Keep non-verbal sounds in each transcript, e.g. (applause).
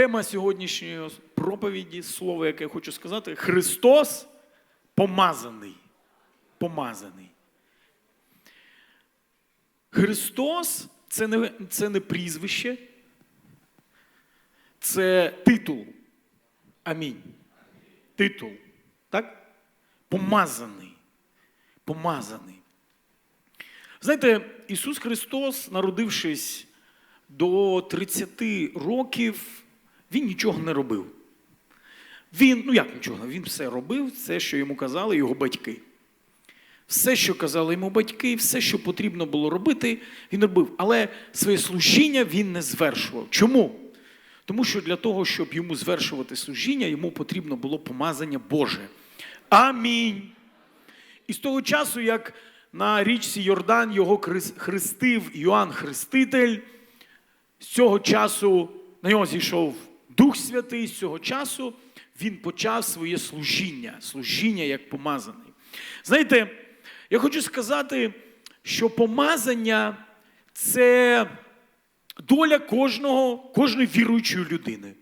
Тема сьогоднішньої проповіді, слово, яке я хочу сказати, Христос помазаний. Помазаний. Христос це не, це не прізвище, це титул. Амінь. Титул. Так? Помазаний. Помазаний. Знаєте, Ісус Христос, народившись до 30 років, Він нічого не робив. Він, ну як нічого, він все робив, все, що йому казали його батьки. Все, що казали йому батьки, все, що потрібно було робити, він робив. Але своє служіння він не звершував. Чому? Тому що для того, щоб йому звершувати служіння, йому потрібно було помазання Боже. Амінь. І з того часу, як на річці Йордан його хрестив Йоанн Хреститель, з цього часу на нього зійшов Дух Святий, з цього часу він почав своє служіння, служіння як помазаний. Знаєте, я хочу сказати, що помазання це доля кожного, кожної віруючої людини.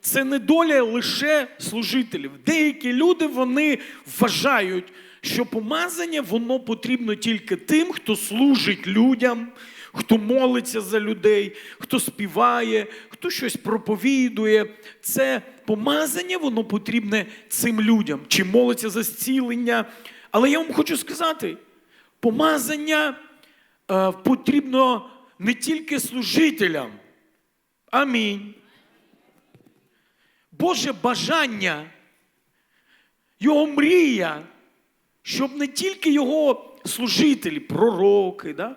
Це не доля лише служителів. Деякі люди вони вважають, що помазання воно потрібно тільки тим, хто служить людям, хто молиться за людей, хто співає, хто щось проповідує. Це помазання, воно потрібне цим людям, чи молиться за зцілення. Але я вам хочу сказати, помазання е, потрібно не тільки служителям. Амінь. Боже бажання, його мрія, щоб не тільки його служителі, пророки, да?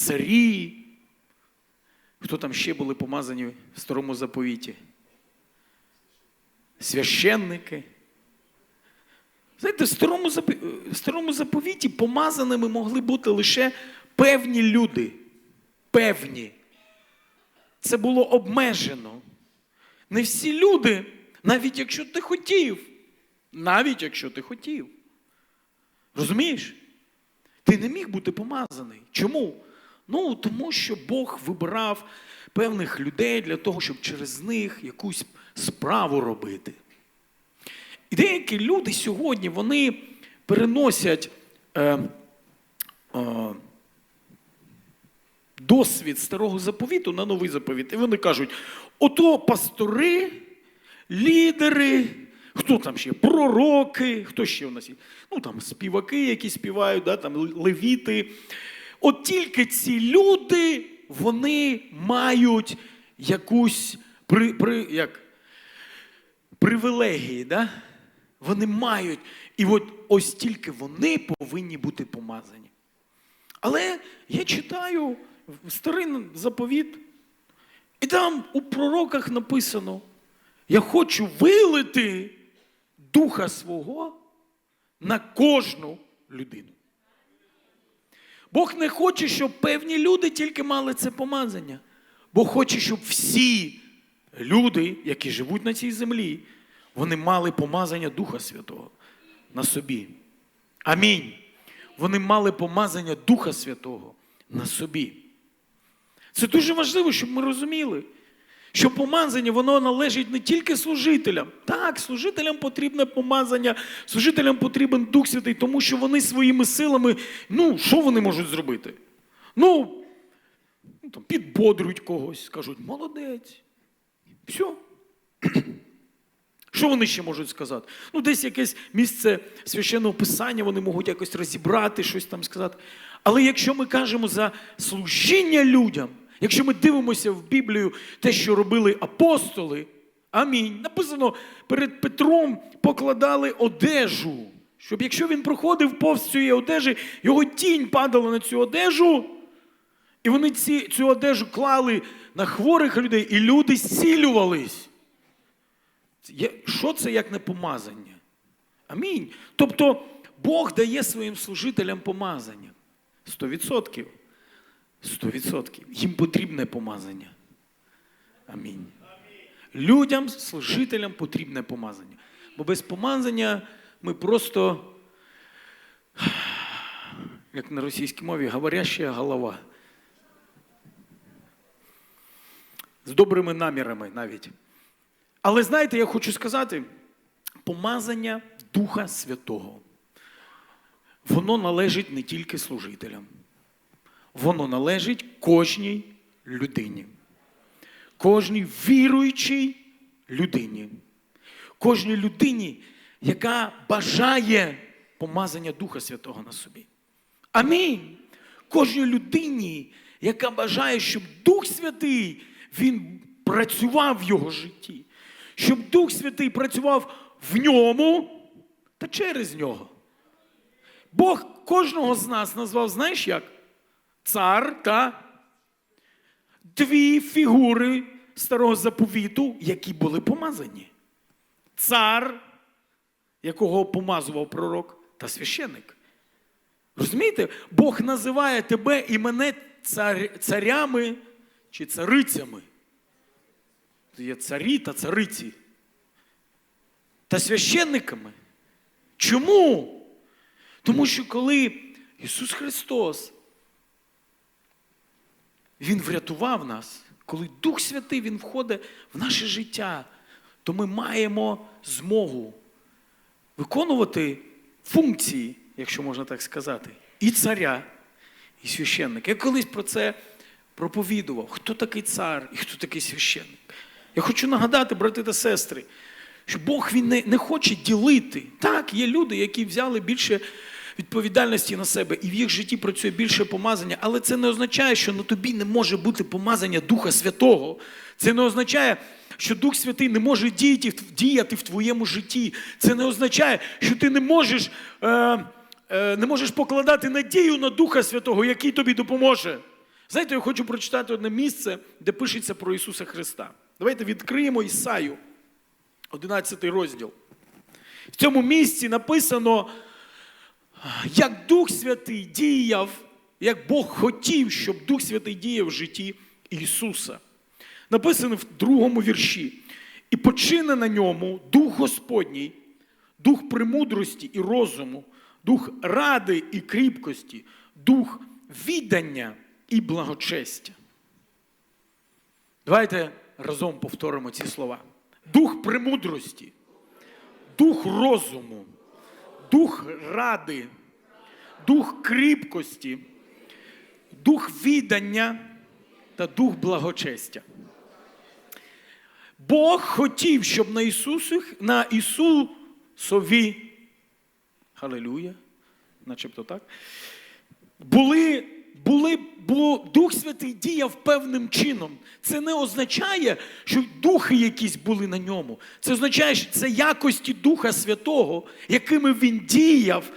Царі, хто там ще були помазані в старому заповіті, священники. Знаєте, в старому, в старому заповіті помазаними могли бути лише певні люди. Певні. Це було обмежено. Не всі люди, навіть якщо ти хотів, навіть якщо ти хотів. Розумієш? Ти не міг бути помазаний. Чому? Ну, тому що Бог вибирав певних людей для того, щоб через них якусь справу робити. І деякі люди сьогодні вони переносять е, е, досвід старого заповіту на новий заповіт. І вони кажуть: ото пастори, лідери, хто там ще? Пророки, хто ще у нас є? Ну там співаки, які співають, да, там левіти. От тільки ці люди, вони мають якусь при, при, як, привілегії, да? вони мають. І от ось тільки вони повинні бути помазані. Але я читаю старий заповіт, і там у пророках написано: я хочу вилити духа свого на кожну людину. Бог не хоче, щоб певні люди тільки мали це помазання. Бог хоче, щоб всі люди, які живуть на цій землі, вони мали помазання Духа Святого на собі. Амінь. Вони мали помазання Духа Святого на собі. Це дуже важливо, щоб ми розуміли, що помазання воно належить не тільки служителям. Так, служителям потрібне помазання, служителям потрібен Дух Святий, тому що вони своїми силами, ну, що вони можуть зробити? Ну, ну там, підбодрюють когось, скажуть, молодець. Все. Що вони ще можуть сказати? Ну, десь якесь місце священного писання, вони можуть якось розібрати, щось там сказати. Але якщо ми кажемо за служіння людям, якщо ми дивимося в Біблію те, що робили апостоли, амінь. Написано, перед Петром покладали одежу. Щоб якщо він проходив повз цієї одежі, його тінь падала на цю одежу, і вони ці, цю одежу клали на хворих людей, і люди зцілювались. Що це як не помазання? Амінь. Тобто Бог дає своїм служителям помазання. Сто відсотків. Сто відсотків. Їм потрібне помазання. Амінь. Людям, служителям потрібне помазання. Бо без помазання ми просто, як на російській мові, говоряща голова. з добрими намірами навіть. Але знаєте, я хочу сказати, помазання Духа Святого, воно належить не тільки служителям, воно належить кожній людині, кожній віруючій людині, кожній людині, яка бажає помазання Духа Святого на собі. Амінь. Кожній людині, яка бажає, щоб Дух Святий він працював в його житті, щоб Дух Святий працював в ньому та через нього. Бог кожного з нас назвав, знаєш як? Цар та дві фігури старого заповіту, які були помазані. Цар, якого помазував пророк, та священник. Розумієте? Бог називає тебе і мене цар, царями чи царицями. Є царі та цариці. Та священниками. Чому? Тому що коли Ісус Христос, Він врятував нас, коли Дух Святий Він входить в наше життя, то ми маємо змогу виконувати функції, якщо можна так сказати, і царя, і священника. Я колись про це проповідував, хто такий цар і хто такий священник. Я хочу нагадати, брати та сестри, що Бог він не, не хоче ділити. Так, є люди, які взяли більше відповідальності на себе, і в їх житті працює більше помазання, але це не означає, що на тобі не може бути помазання Духа Святого. Це не означає, що Дух Святий не може діяти, діяти в твоєму житті. Це не означає, що ти не можеш, е, е, не можеш покладати надію на Духа Святого, який тобі допоможе. Знаєте, я хочу прочитати одне місце, де пишеться про Ісуса Христа. Давайте відкриємо Ісаю, 11 розділ. В цьому місці написано, як Дух Святий діяв, як Бог хотів, щоб Дух Святий діяв в житті Ісуса. Написано в другому вірші. І почине на ньому Дух Господній, дух премудрості і розуму, дух ради і кріпкості, дух віддання і благочестя. Давайте разом повторимо ці слова. Дух премудрості, дух розуму, дух ради, дух кріпкості, дух віддання та дух благочестя. Бог хотів, щоб на Ісусу, на Ісусові, Халилюя, начебто так, були, були, було, Дух Святий діяв певним чином. Це не означає, що духи якісь були на ньому. Це означає, що це якості Духа Святого, якими Він діяв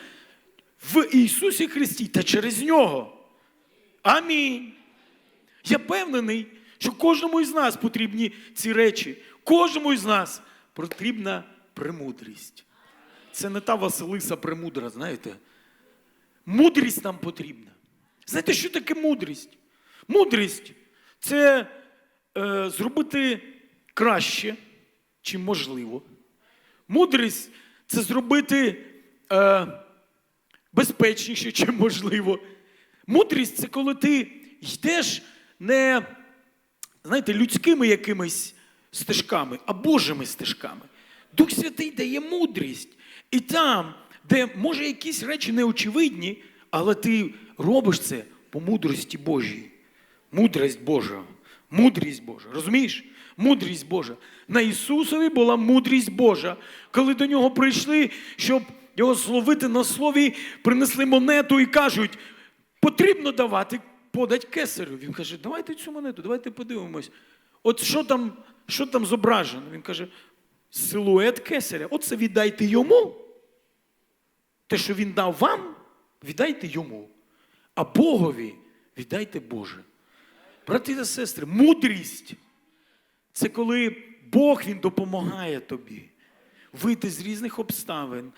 в Ісусі Христі та через нього. Амінь. Я певнений, що кожному із нас потрібні ці речі. Кожному із нас потрібна премудрість. Це не та Василиса премудра, знаєте. Мудрість нам потрібна. Знаєте, що таке мудрість? Мудрість це е, зробити краще, чим можливо. Мудрість це зробити е, безпечніше, чим можливо. Мудрість це коли ти йдеш не знаєте, людськими якимись стежками, а Божими стежками. Дух Святий дає мудрість. І там, де може якісь речі неочевидні, але ти робиш це по мудрості Божій. Мудрість Божа. Мудрість Божа. Розумієш? Мудрість Божа. На Ісусові була мудрість Божа. Коли до нього прийшли, щоб його словити на слові, принесли монету і кажуть, потрібно давати, подать кесарю. Він каже, давайте цю монету, давайте подивимось. От що там, що там зображено? Він каже, силует кесаря. Оце віддайте йому. Те, що він дав вам, віддайте йому. А Богові віддайте Боже. Брати та сестри, мудрість це коли Бог Він допомагає тобі вийти з різних обставин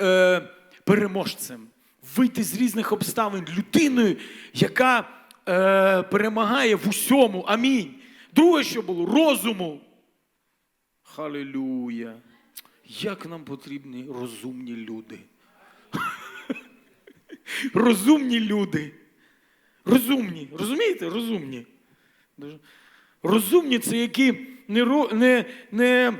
е, переможцем, вийти з різних обставин людиною, яка е, перемагає в усьому. Амінь. Друге, що було розуму. Халилюя. Як нам потрібні розумні люди. Розумні люди. Розумні. Розумієте? Розумні. Розумні це які не, не, не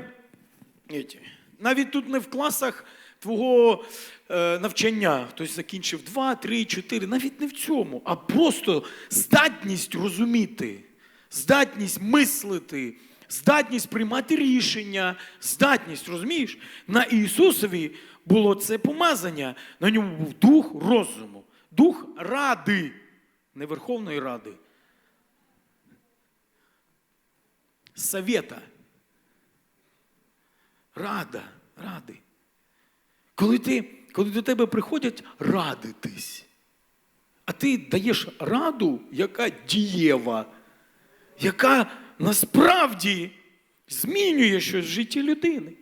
навіть тут не в класах твого е, навчання. Хтось закінчив 2, 3, 4, навіть не в цьому, а просто здатність розуміти, здатність мислити, здатність приймати рішення, здатність, розумієш? На Ісусові було це помазання, на ньому був дух розуму, дух ради, не Верховної Ради. Совета. Рада, ради. Коли, ти, коли до тебе приходять радитись, а ти даєш раду, яка дієва, яка насправді змінює щось в житті людини.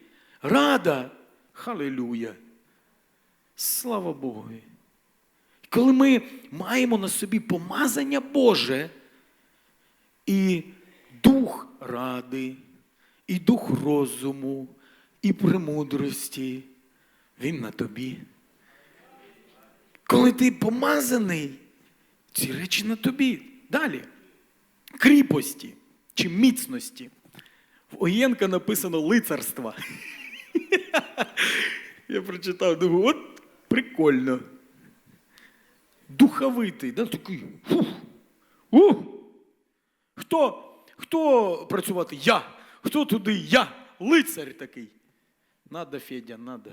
Рада, халилюя. Слава Богу. Коли ми маємо на собі помазання Боже і дух ради, і дух розуму, і премудрості, він на тобі. Коли ти помазаний, ці речі на тобі. Далі. Кріпості чи міцності. В Оєнка написано лицарства. (laughs) Я прочитав, думаю, от прикольно. Духовитий, да, такий. Фух. Ух. Хто, хто працювати? Я. Хто туди? Я. Лицар такий. Надо, Федя, надо.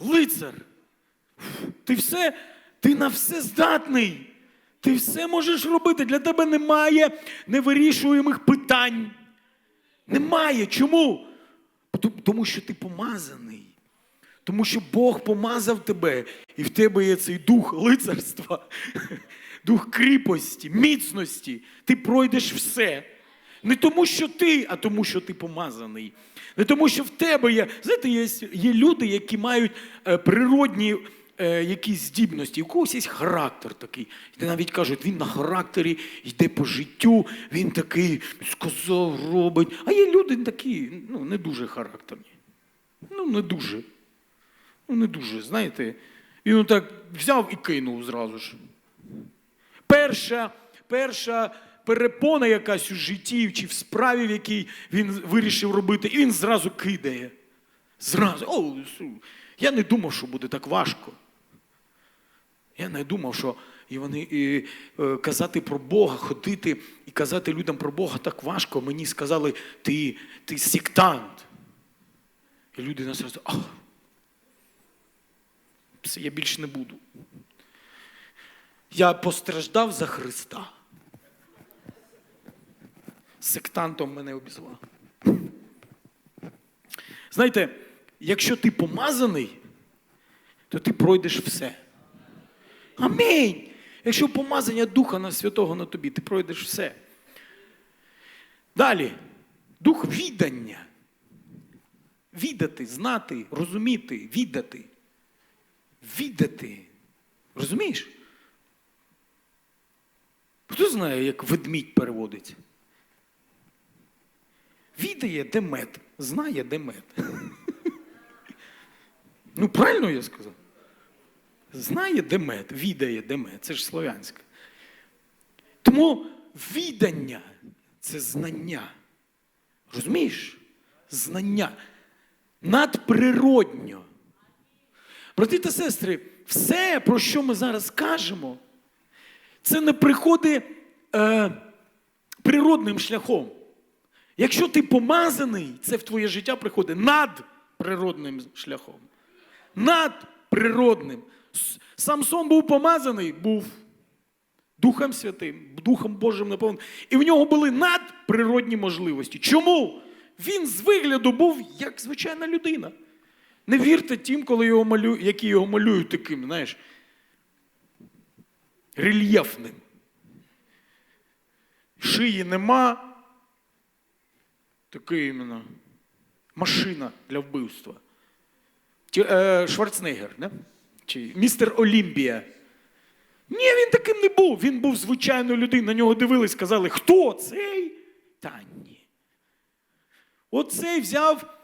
Лицар. Ти все, ти на все здатний. Ти все можеш робити. Для тебе немає невирішуємих питань. Немає. Чому? Тому що ти помазаний. Тому що Бог помазав тебе, і в тебе є цей дух лицарства, (laughs) дух кріпості, міцності. Ти пройдеш все. Не тому, що ти, а тому, що ти помазаний. Не тому, що в тебе є. Знаєте, є, є люди, які мають е, природні е, якісь здібності. У когось є характер такий. І навіть кажуть, він на характері йде по життю, він такий сказав, робить. А є люди такі, ну, не дуже характерні. Ну, не дуже. Ну, не дуже, знаєте. Він так взяв і кинув зразу ж. Перша, перша перепона якась у житті чи в справі, в якій він вирішив робити, і він зразу кидає. Зразу. О, я не думав, що буде так важко. Я не думав, що і вони і, е, казати про Бога, ходити і казати людям про Бога так важко. Мені сказали, ти, ти сектант. І люди нас розуміють, ах, все, я більше не буду. Я постраждав за Христа. Сектантом мене обізвав. Знаєте, якщо ти помазаний, то ти пройдеш все. Амінь. Якщо помазання Духа на Святого на тобі, ти пройдеш все. Далі. Дух віддання. Віддати, знати, розуміти, віддати. Віддати. Розумієш? Хто знає, як ведмідь переводиться? Відає, де мед, знає, де мед. Ну, правильно я сказав? Знає, де мед, відає, де мед. Це ж слов'янське. Тому відання це знання. Розумієш? Знання. Надприродньо. Брати та сестри, все, про що ми зараз кажемо, це не приходить е, природним шляхом. Якщо ти помазаний, це в твоє життя приходить надприродним шляхом. Надприродним. С- Самсон був помазаний, був Духом Святим, Духом Божим наповнений. І в нього були надприродні можливості. Чому? Він з вигляду був як звичайна людина. Не вірте тим, коли його малю... які його малюють таким, знаєш, рельєфним. Шиї нема. Такий іменно. Машина для вбивства. Ті- е, Шварценеггер, не? Чи містер Олімпія. Ні, він таким не був. Він був звичайною людиною. На нього дивились, сказали, хто цей? Та ні. Оцей взяв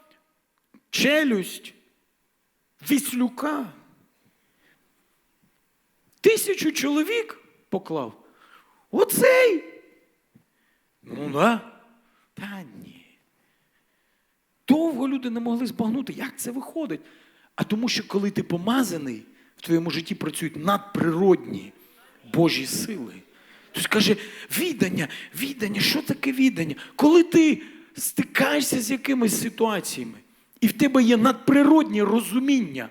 челюсть Віслюка. Тисячу чоловік поклав. Оцей Ну да? Та ні. Довго люди не могли збагнути, як це виходить. А тому, що коли ти помазаний, в твоєму житті працюють надприродні Божі сили. Тобто каже, віддання, віддання, що таке віддання? Коли ти стикаєшся з якимись ситуаціями, і в тебе є надприроднє розуміння.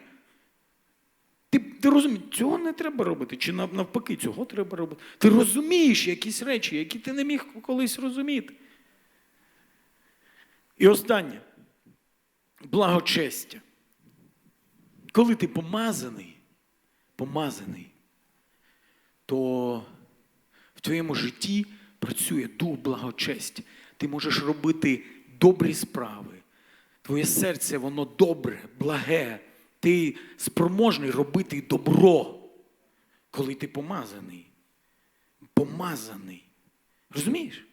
Ти, ти розумієш, цього не треба робити, чи навпаки, цього треба робити. Ти розумієш якісь речі, які ти не міг колись розуміти. І останнє благочестя. Коли ти помазаний, помазаний, то в твоєму житті працює дух благочестя. Ти можеш робити добрі справи. Твоє серце, воно добре, благе. Ти спроможний робити добро, коли ти помазаний. Помазаний. Розумієш?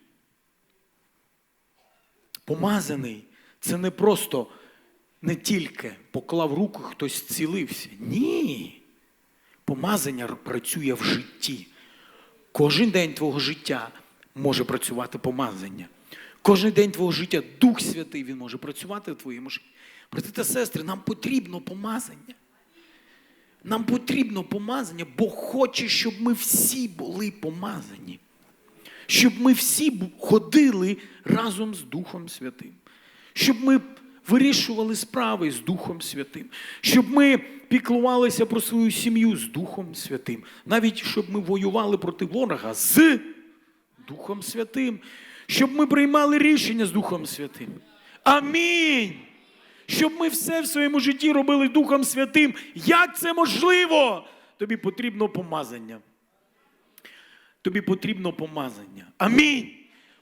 Помазаний це не просто не тільки поклав руку, хтось зцілився. Ні. Помазання працює в житті. Кожен день твого життя може працювати помазання. Кожен день твого життя Дух Святий він може працювати в твоєму житті. Брати та сестри, нам потрібно помазання. Нам потрібно помазання, Бог хоче, щоб ми всі були помазані. Щоб ми всі ходили разом з Духом Святим. Щоб ми вирішували справи з Духом Святим. Щоб ми піклувалися про свою сім'ю з Духом Святим. Навіть щоб ми воювали проти ворога з Духом Святим. Щоб ми приймали рішення з Духом Святим. Амінь. Щоб ми все в своєму житті робили Духом Святим. Як це можливо? Тобі потрібно помазання. Тобі потрібно помазання. Амінь.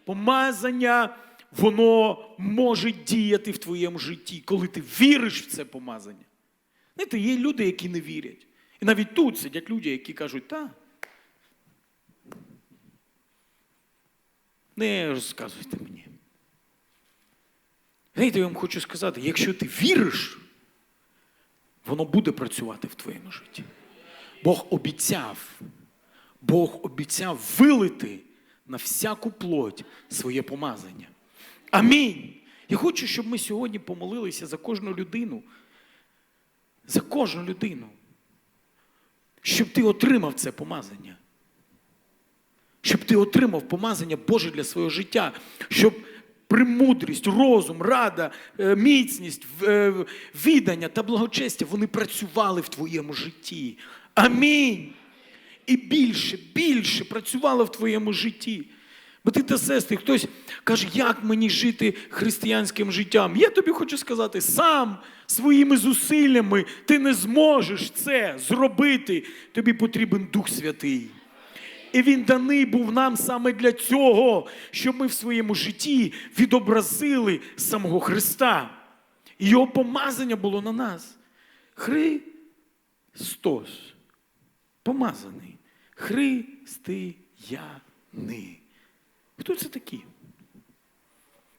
Помазання, воно може діяти в твоєму житті, коли ти віриш в це помазання. Знаєте, є люди, які не вірять. І навіть тут сидять люди, які кажуть, та. Не розказуйте мені. Знаєте, я вам хочу сказати, якщо ти віриш, воно буде працювати в твоєму житті. Бог обіцяв, Бог обіцяв вилити на всяку плоть своє помазання. Амінь. Я хочу, щоб ми сьогодні помолилися за кожну людину. За кожну людину. Щоб ти отримав це помазання. Щоб ти отримав помазання Боже для свого життя. Щоб премудрість, розум, рада, е, міцність, е, віддання та благочестя вони працювали в твоєму житті. Амінь. І більше, більше працювало в твоєму житті. Брати та сестри, хтось каже, як мені жити християнським життям. Я тобі хочу сказати, сам своїми зусиллями ти не зможеш це зробити. Тобі потрібен Дух Святий. І він даний був нам саме для цього, щоб ми в своєму житті відобразили самого Христа. І його помазання було на нас. Христос. Помазаний. Християни. Хто це такі?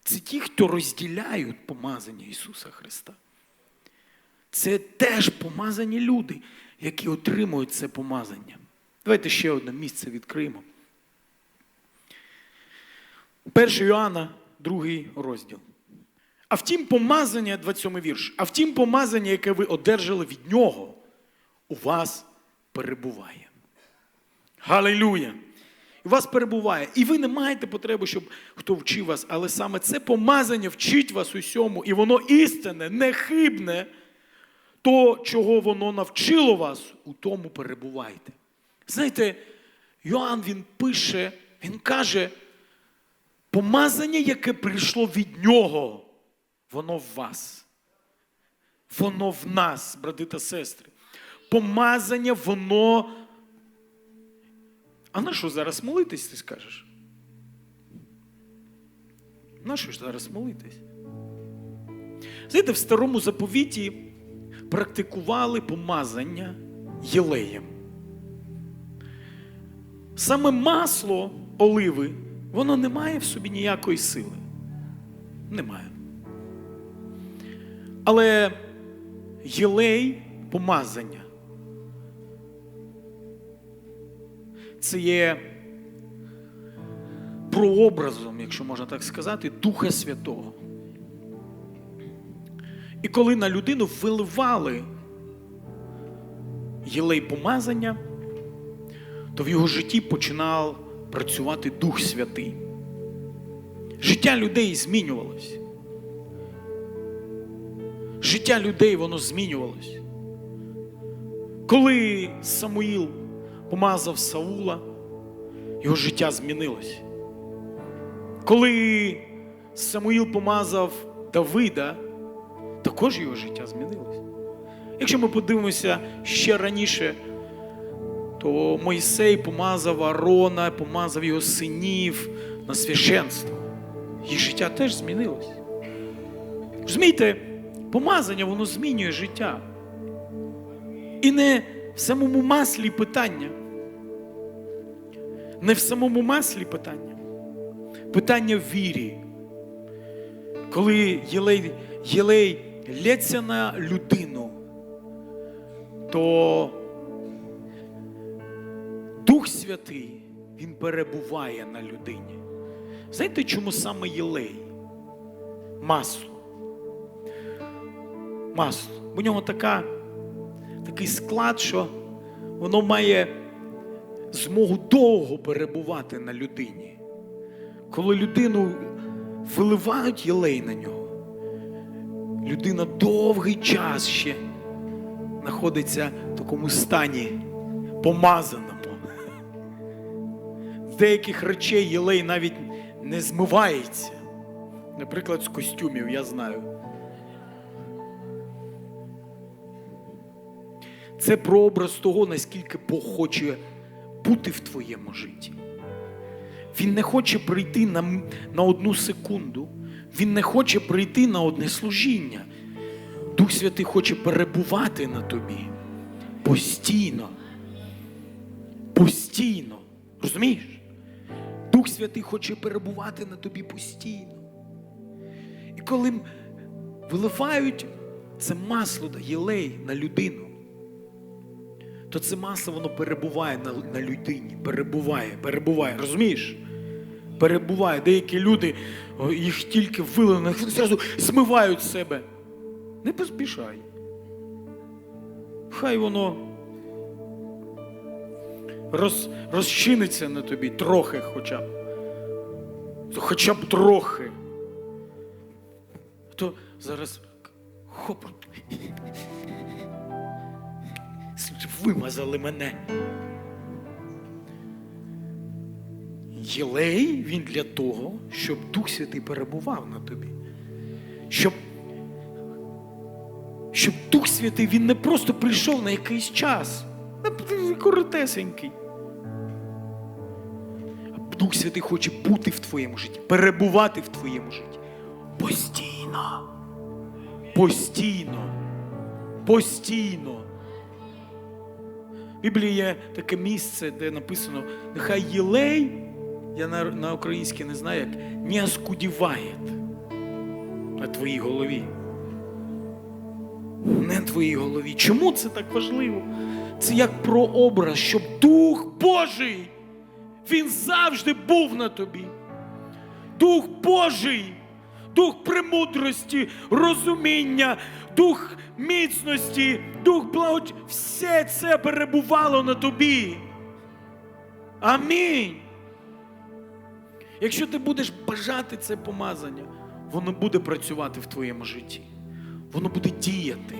Це ті, хто розділяють помазання Ісуса Христа. Це теж помазані люди, які отримують це помазання. Давайте ще одне місце відкриємо. 1 Йоанна, другий розділ. А втім, помазання, 27 вірш, а втім, помазання, яке ви одержали від нього, у вас перебуває. Галилюя! У вас перебуває. І ви не маєте потреби, щоб хто вчив вас, але саме це помазання вчить вас усьому, і воно істинне, нехибне, то, чого воно навчило вас, у тому перебувайте. Знаєте, Йоанн він пише, він каже, помазання, яке прийшло від нього, воно в вас. Воно в нас, брати та сестри. Помазання, воно. А на що зараз молитись, ти скажеш? На що ж зараз молитись? Знаєте, в старому заповіті практикували помазання єлеєм. Саме масло оливи, воно не має в собі ніякої сили. Немає. Але єлей помазання. Це є прообразом, якщо можна так сказати, Духа Святого. І коли на людину виливали єлей помазання, то в його житті починав працювати Дух Святий. Життя людей змінювалось. Життя людей воно змінювалось. Коли Самуїл помазав Саула, його життя змінилось. Коли Самуїл помазав Давида, також його життя змінилось. Якщо ми подивимося ще раніше, то Мойсей помазав Арона, помазав його синів на священство. Їх життя теж змінилось. Розумієте, помазання воно змінює життя. І не в самому маслі питання. Не в самому маслі питання. Питання в вірі. Коли єлей, єлей лється на людину, то Святий, Він перебуває на людині. Знаєте, чому саме єлей? Масло. Масло. У нього така, такий склад, що воно має змогу довго перебувати на людині. Коли людину виливають єлей на нього, людина довгий час ще знаходиться в такому стані помазаному. Деяких речей єлей навіть не змивається. Наприклад, з костюмів, я знаю. Це прообраз того, наскільки Бог хоче бути в твоєму житті. Він не хоче прийти на, на одну секунду. Він не хоче прийти на одне служіння. Дух Святий хоче перебувати на тобі постійно. Постійно. Розумієш? Дух Святий хоче перебувати на тобі постійно. І коли виливають це масло да, єлей на людину, то це масло воно перебуває на, на людині. Перебуває, перебуває. Розумієш? Перебуває. Деякі люди, їх тільки вилили, вони зразу смивають себе. Не поспішай. Хай воно роз, розчиниться на тобі трохи хоча б. Хоча б трохи. То зараз хоп. Вимазали мене. Єлей він для того, щоб Дух Святий перебував на тобі. Щоб, щоб Дух Святий він не просто прийшов на якийсь час, коротесенький. Дух Святий хоче бути в твоєму житті, перебувати в твоєму житті. Постійно. Постійно. Постійно. В Біблії є таке місце, де написано, нехай єлей, я на, на українській не знаю як, не оскудіває на твоїй голові. Не на твоїй голові. Чому це так важливо? Це як прообраз, щоб Дух Божий, він завжди був на тобі. Дух Божий, дух премудрості, розуміння, дух міцності, дух благоч... Все це перебувало на тобі. Амінь. Якщо ти будеш бажати це помазання, воно буде працювати в твоєму житті. Воно буде діяти.